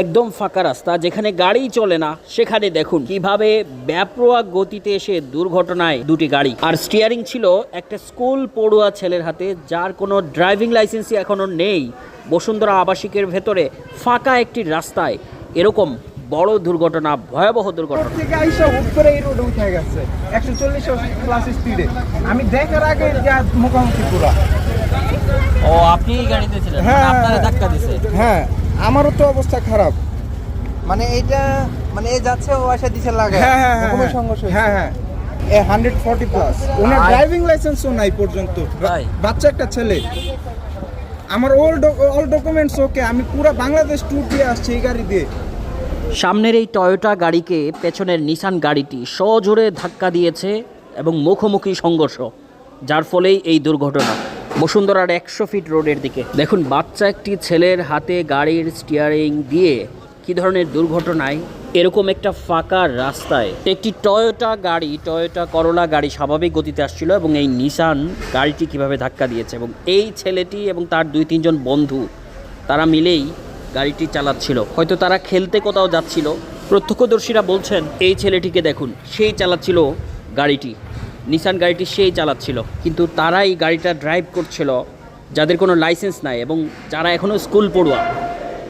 একদম ফাঁকা রাস্তা যেখানে গাড়ি চলে না সেখানে দেখুন কীভাবে ব্যাপরোয়া গতিতে এসে দুর্ঘটনায় দুটি গাড়ি। আর স্টিয়ারিং ছিল একটা স্কুল পড়ুয়া ছেলের হাতে যার কোনো ড্রাইভিং লাইসেন্সই এখনও নেই। বসুন্ধরা আবাসিকের ভেতরে ফাঁকা একটি রাস্তায় এরকম বড় দুর্ঘটনা ভয়াবহ দুর্ঘটনা। থেকে আইসা হুট করে এই রোডে উঠে গেছে। একশো চল্লিশ প্লাস স্পিডে আমি দেখার আগে যা মুখোমুখি পুরা। ও আপনি গাড়িতে ছিলেন? ধাক্কা দিছে? হ্যাঁ। আমারও তো অবস্থা খারাপ। মানে এইটা মানে এ যাচ্ছে ও আসা দিছে লাগে। হ্যাঁ হ্যাঁ হ্যাঁ সংঘর্ষ হ্যাঁ হ্যাঁ। A hundred forty plus owner driving লাইসেন্সও নাই পর্যন্ত? বাচ্চা একটা ছেলে। আমার অল অল ডকুমেন্টস ওকে আমি পুরো বাংলাদেশ ট্যুর দিয়ে আসছি এই গাড়ি দিয়ে। সামনের এই টয়োটা গাড়িকে পেছনের নিসান গাড়িটি সজোরে ধাক্কা দিয়েছে এবং মুখোমুখি সংঘর্ষ যার ফলেই এই দুর্ঘটনা। বসুন্ধরার একশো ফিট রোডের দিকে। দেখুন, বাচ্চা একটি ছেলের হাতে গাড়ির স্টিয়ারিং দিয়ে কি ধরনের দুর্ঘটনায়, এরকম একটা ফাঁকা রাস্তায়। একটি টয়োটা গাড়ি টয়োটা করোলা গাড়ি স্বাভাবিক গতিতে আসছিল এবং এই নিসান গাড়িটি কীভাবে ধাক্কা দিয়েছে এবং এই ছেলেটি এবং তার দুই, তিনজন বন্ধু, তারা মিলেই গাড়িটি চালাচ্ছিল। হয়তো তারা খেলতে কোথাও যাচ্ছিল। প্রত্যক্ষদর্শীরা বলছেন, এই ছেলেটিকে দেখুন, সেই চালাচ্ছিল গাড়িটি। নিসান গাড়িটি সেই চালাচ্ছিল। কিন্তু তারাই গাড়িটা ড্রাইভ করছিল, যাদের কোনো লাইসেন্স নাই এবং যারা এখনও স্কুল পড়ুয়া।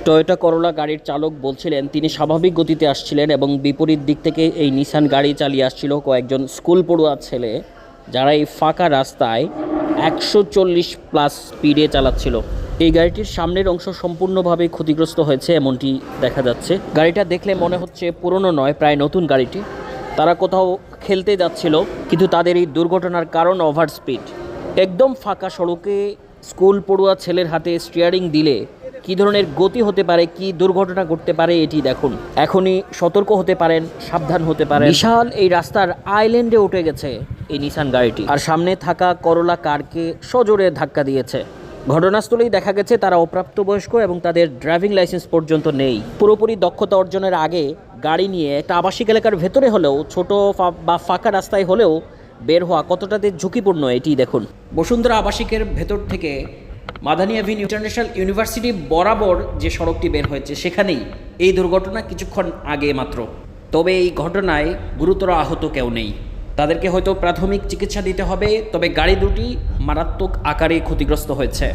টয়োটা করোলা গাড়ির চালক বলছিলেন, তিনি স্বাভাবিক গতিতে আসছিলেন এবং বিপরীত দিক থেকে এই নিসান গাড়ি চালিয়ে আসছিল কয়েকজন স্কুল পড়ুয়া ছেলে, যারা এই ফাঁকা রাস্তায় একশো চল্লিশ প্লাস স্পিডে চালাচ্ছিল। এই গাড়িটির সামনের অংশ সম্পূর্ণভাবে ক্ষতিগ্রস্ত হয়েছে, এমনটি দেখা যাচ্ছে। গাড়িটা দেখলে মনে হচ্ছে পুরনো নয়, প্রায় নতুন গাড়িটি। তারা কোথাও খেলতে যাচ্ছিল, কিন্তু তাদের এই দুর্ঘটনার কারণ ওভার স্পিড একদম ফাঁকা সড়কে স্কুল পড়ুয়া ছেলের হাতে স্টিয়ারিং দিলে কি ধরনের গতি হতে পারে, কি দুর্ঘটনা ঘটতে পারে, এটি দেখুন। এখনই সতর্ক হতে পারেন, সাবধান হতে পারেন। বিশাল এই রাস্তার আইল্যান্ডে উঠে গেছে এই নিসান গাড়িটি। আর সামনে থাকা করলা কারকে সজোরে ধাক্কা দিয়েছে। ঘটনাস্থলেই দেখা গেছে তারা অপ্রাপ্তবয়স্ক এবং তাদের ড্রাইভিং লাইসেন্স পর্যন্ত নেই। পুরোপুরি দক্ষতা অর্জনের আগে গাড়ি নিয়ে একটা আবাসিক এলাকার ভেতরে হলেও, ছোট বা ফাঁকা রাস্তায় হলেও বের হওয়া কতটাতে ঝুঁকিপূর্ণ এটি দেখুন। বসুন্ধরা আবাসিকের ভেতর থেকে মাদানী অ্যাভিনিউ ইন্টারন্যাশনাল ইউনিভার্সিটি বরাবর যে সড়কটি বের হয়েছে, সেখানেই এই দুর্ঘটনা কিছুক্ষণ আগে মাত্র। তবে এই ঘটনায় গুরুতর আহত কেউ নেই। তাদেরকে হয়তো প্রাথমিক চিকিৎসা দিতে হবে, তবে গাড়ি দুটি মারাত্মক আকারে ক্ষতিগ্রস্ত হয়েছে।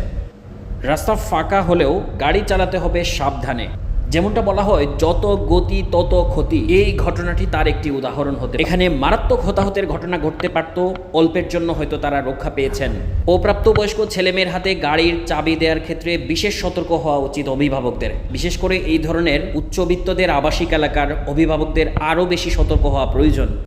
রাস্তা ফাঁকা হলেও গাড়ি চালাতে হবে সাবধানে। যেমনটা বলা হয়, যত গতি তত ক্ষতি। এই ঘটনাটি তার একটি উদাহরণ হতে এখানে মারাত্মক হতাহতের ঘটনা ঘটতে পারত, অল্পের জন্য হয়তো তারা রক্ষা পেয়েছেন। অপ্রাপ্তবয়স্ক ছেলেমেয়ের হাতে গাড়ির চাবি দেওয়ার ক্ষেত্রে বিশেষ সতর্ক হওয়া উচিত অভিভাবকদের। বিশেষ করে এই ধরনের উচ্চবিত্তদের আবাসিক এলাকার অভিভাবকদের আরও বেশি সতর্ক হওয়া প্রয়োজন।